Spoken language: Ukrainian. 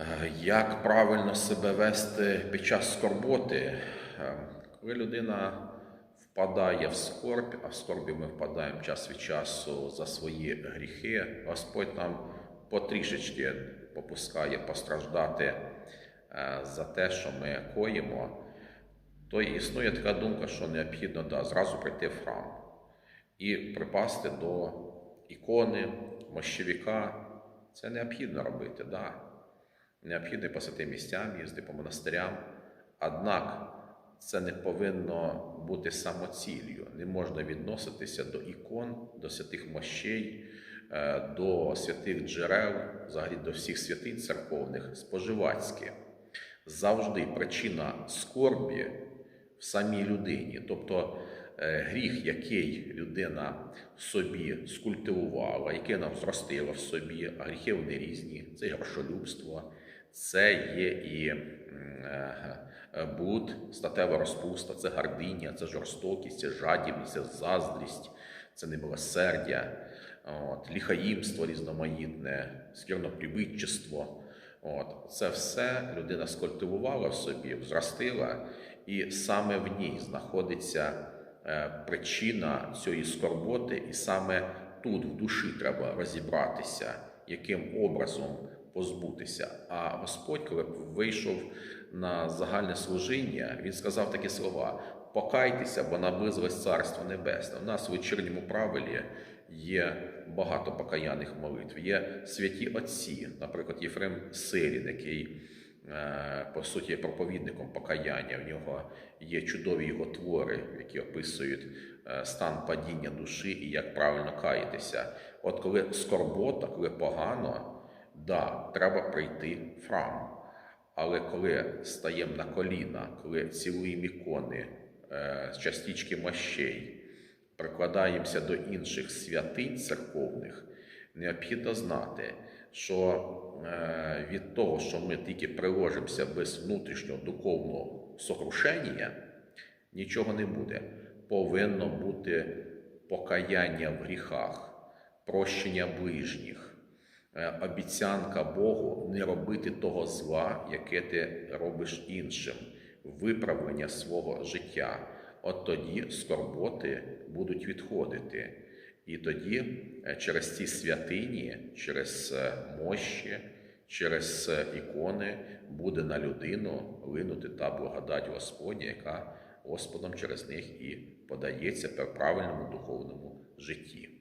Е, Як правильно себе вести під час скорботи? Е, Коли людина впадає в скорбь, а в скорбі ми впадаємо час від часу за свої гріхи, Господь нам потрішечки попускає постраждати е, за те, що ми коїмо, то існує така думка, що необхідно да, зразу прийти в храм і припасти до ікони, мощевіка. Це необхідно робити, да. Необхідно по святим місцям, їздити по монастирям. Однак це не повинно бути самоціллю. Не можна відноситися до ікон, до святих мощей, е, до святих джерел, взагалі до всіх святинь церковних споживацьки. Завжди причина скорбі в самій людині. Тобто гріх, який людина собі скультивувала, який вона взростила в собі, а гріхи вони різні, це грошолюбство, це є і е, е, блуд, статева розпуста, це гординя, це жорстокість, це жадібність, це заздрість, це немилосердя, от, ліхаїмство різноманітне, скірнопривидчество. От, це все людина скультивувала в собі, взростила, і саме в ній знаходиться е, причина цієї скорботи, і саме тут, в душі, треба розібратися, яким образом позбутися. А Господь, коли вийшов на загальне служіння, він сказав такі слова: покайтеся, бо наблизилось Царство Небесне. У нас в вечірньому правилі є багато покаянних молитв. Є святі отці, наприклад, Єфрем Сирін, який е, по суті проповідником покаяння. В нього є чудові його твори, які описують е, стан падіння душі і як правильно каятися. От коли скорбота, коли погано, да, треба прийти в храм. Але коли стаємо на коліна, коли цілуємо ікони, е, частички мощей, прикладаємося до інших святинь церковних, необхідно знати, що е, від того, що ми тільки приложимося без внутрішнього духовного сокрушення, нічого не буде. Повинно бути покаяння в гріхах, прощення ближніх, е, обіцянка Богу не робити того зла, яке ти робиш іншим, виправлення свого життя. От тоді скорботи будуть відходити. І тоді е, через ці святині, через е, мощі, через е, ікони буде на людину линути та благодать Господня, яка Господом через них і подається при правильному духовному житті.